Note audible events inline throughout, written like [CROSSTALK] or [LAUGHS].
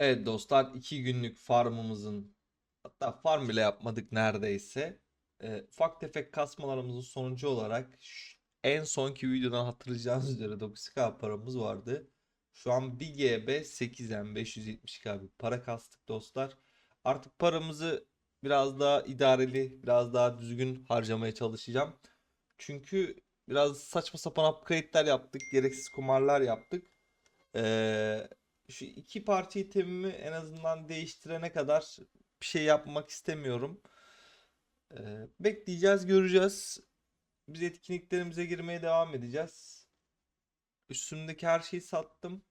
Evet dostlar iki günlük farmımızın hatta farm bile yapmadık neredeyse. Ee, ufak tefek kasmalarımızın sonucu olarak en sonki videodan hatırlayacağınız [LAUGHS] üzere 9k paramız vardı. Şu an 1 GB 8M 570k bir para kastık dostlar. Artık paramızı biraz daha idareli, biraz daha düzgün harcamaya çalışacağım. Çünkü biraz saçma sapan upgrade'ler yaptık, gereksiz kumarlar yaptık. Ee, şu iki parça itemimi en azından değiştirene kadar bir şey yapmak istemiyorum. Ee, bekleyeceğiz, göreceğiz. Biz etkinliklerimize girmeye devam edeceğiz. Üstümdeki her şeyi sattım.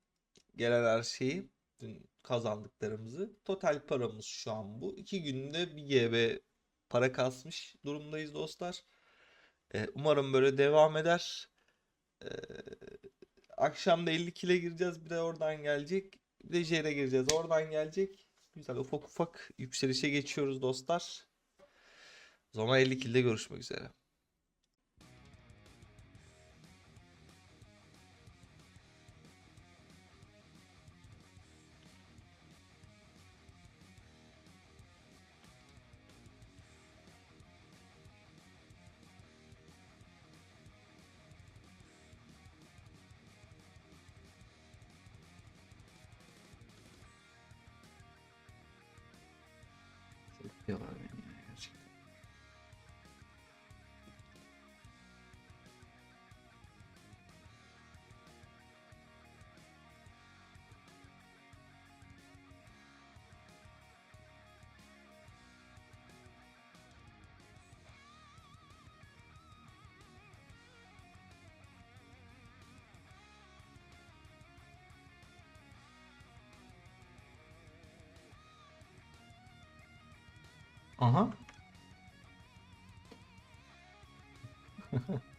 Gelen her şeyi. Dün kazandıklarımızı. Total paramız şu an bu. İki günde bir GB para kasmış durumdayız dostlar. Ee, umarım böyle devam eder. Ee, Akşam da 50 kile gireceğiz. Bir de oradan gelecek. Bir de JR'e gireceğiz. Oradan gelecek. Güzel ufak ufak yükselişe geçiyoruz dostlar. O zaman 50 kilde görüşmek üzere. Yapıyorlar beni ya Aha. [LAUGHS]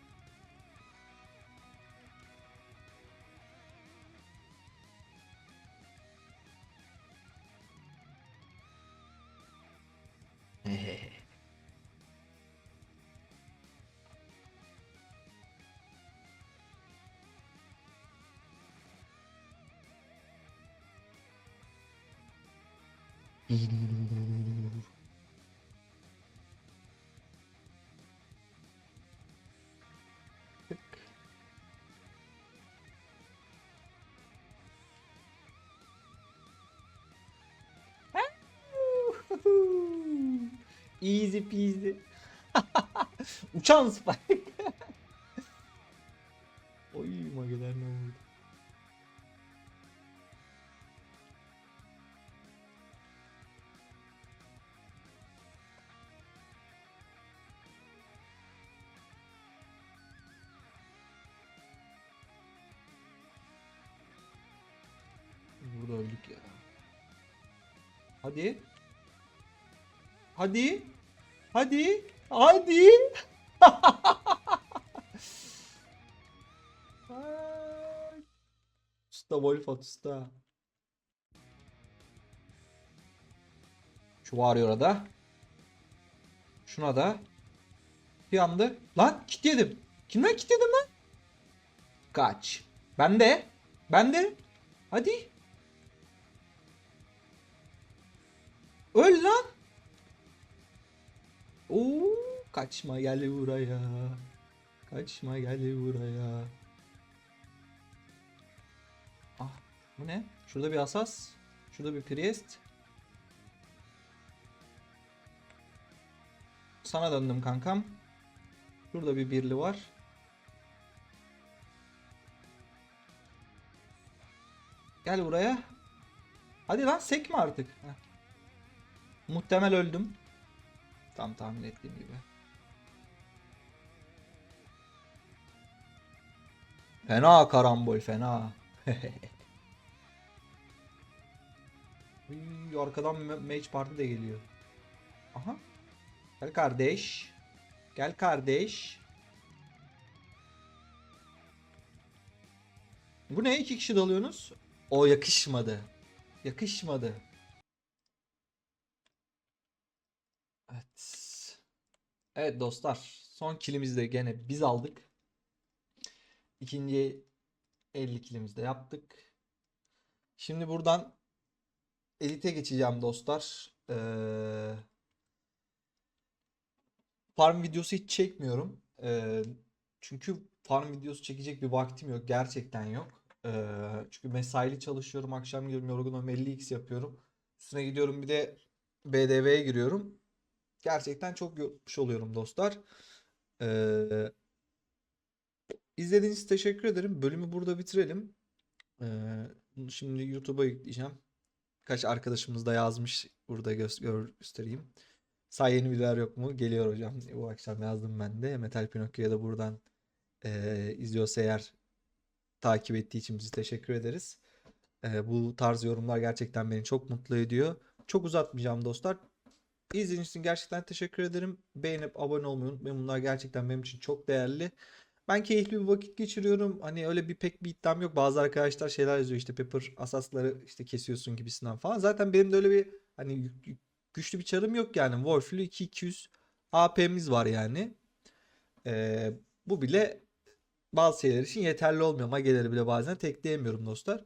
Easy peasy. [LAUGHS] Uçan spike. [LAUGHS] Oy mageler ne oldu? Burada öldük ya. Hadi. Hadi. Hadi. Hadi. [LAUGHS] Usta Wolf at usta. Şu varıyor da. Şuna da. Bir anda. Lan kilitledim. Kimden kilitledim lan? Kaç. Ben de. Ben de. Hadi. Öl lan. Oo, kaçma gel buraya. Kaçma gel buraya. Ah, bu ne? Şurada bir asas. Şurada bir priest. Sana döndüm kankam. Şurada bir birli var. Gel buraya. Hadi lan sekme artık. Heh. Muhtemel öldüm. Tam tahmin ettiğim gibi. Fena karambol fena. [LAUGHS] Uy, arkadan ma- Mage Party de geliyor. Aha. Gel kardeş. Gel kardeş. Bu ne? İki kişi dalıyorsunuz. O yakışmadı. Yakışmadı. Evet. Evet dostlar. Son kilimizi de gene biz aldık. İkinci 50 kilimizi de yaptık. Şimdi buradan Elite geçeceğim dostlar. Ee, farm videosu hiç çekmiyorum. Ee, çünkü farm videosu çekecek bir vaktim yok. Gerçekten yok. Ee, çünkü mesaili çalışıyorum. Akşam gidiyorum yorgunum 50x yapıyorum. Üstüne gidiyorum bir de BDV'ye giriyorum. Gerçekten çok yorulmuş oluyorum dostlar. Ee, izlediğiniz için teşekkür ederim. Bölümü burada bitirelim. Ee, şimdi YouTube'a yükleyeceğim. Kaç arkadaşımız da yazmış. Burada gö- göstereyim. Say yeni videolar yok mu? Geliyor hocam. Bu akşam yazdım ben de. Metal Pinokyo'ya da buradan eee, izliyorsa eğer takip ettiği için bizi teşekkür ederiz. Eee, bu tarz yorumlar gerçekten beni çok mutlu ediyor. Çok uzatmayacağım dostlar. İzlediğiniz için gerçekten teşekkür ederim. Beğenip abone olmayı unutmayın. Bunlar gerçekten benim için çok değerli. Ben keyifli bir vakit geçiriyorum. Hani öyle bir pek bir iddiam yok. Bazı arkadaşlar şeyler yazıyor işte Pepper asasları işte kesiyorsun gibisinden falan. Zaten benim de öyle bir hani güçlü bir çarım yok yani. Wolf'lü 2200 AP'miz var yani. Ee, bu bile bazı şeyler için yeterli olmuyor. Mageleri bile bazen tekleyemiyorum dostlar.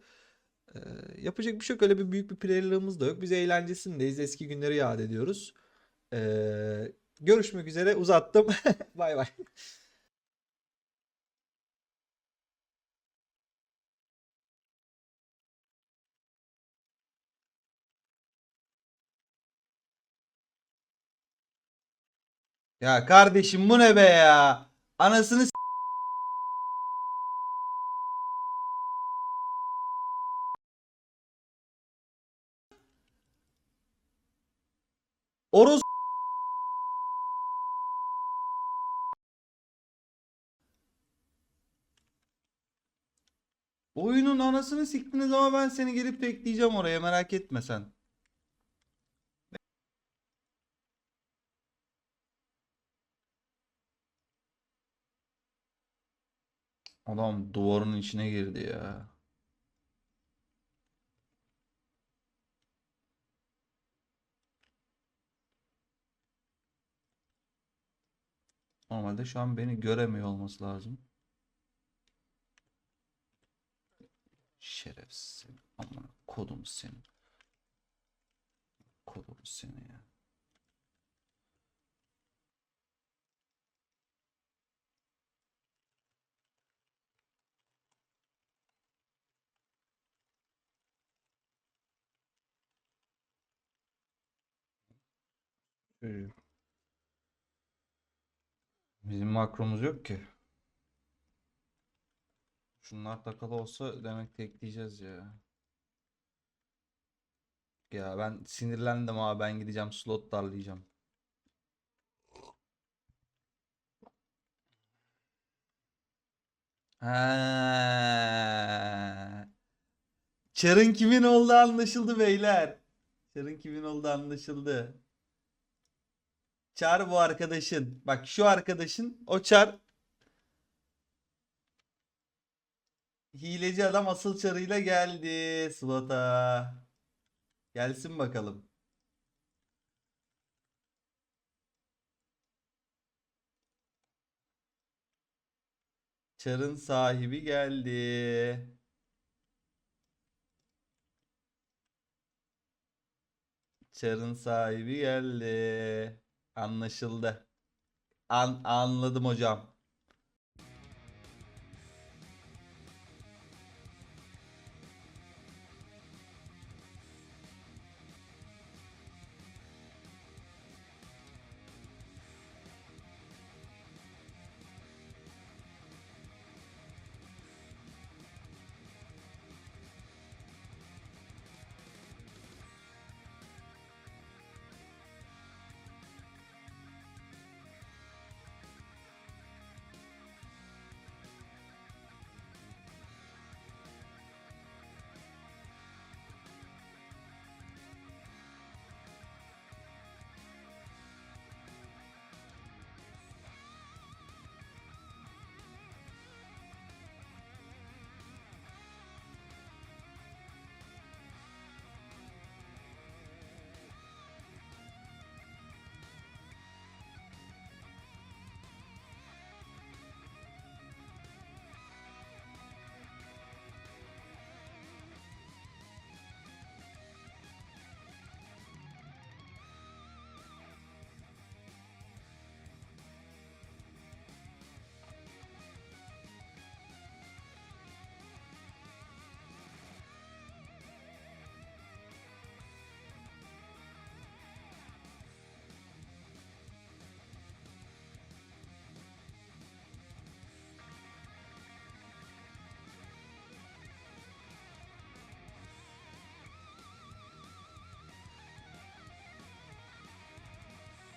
Ee, yapacak bir şey yok. Öyle bir büyük bir player'lığımız da yok. Biz eğlencesindeyiz. Eski günleri yad ediyoruz. Ee, görüşmek üzere. Uzattım. [LAUGHS] Bay bay. Ya kardeşim bu ne be ya? Anasını Oros Oyunun anasını siktiniz ama ben seni gelip tekleyeceğim oraya merak etme sen. Adam duvarın içine girdi ya. Normalde şu an beni göremiyor olması lazım. Şerefsiz seni. Aman kodum seni. Kodum seni ya. Çocuk. Bizim makromuz yok ki. Şunlar takılı olsa demek tekleyeceğiz ya. Ya ben sinirlendim abi ben gideceğim slot darlayacağım. Ha. Çarın kimin olduğu anlaşıldı beyler. Çarın kimin olduğu anlaşıldı. Çar bu arkadaşın. Bak şu arkadaşın o çar hileci adam asıl çarıyla geldi slota. Gelsin bakalım. Çarın sahibi geldi. Çarın sahibi geldi. Anlaşıldı. An anladım hocam.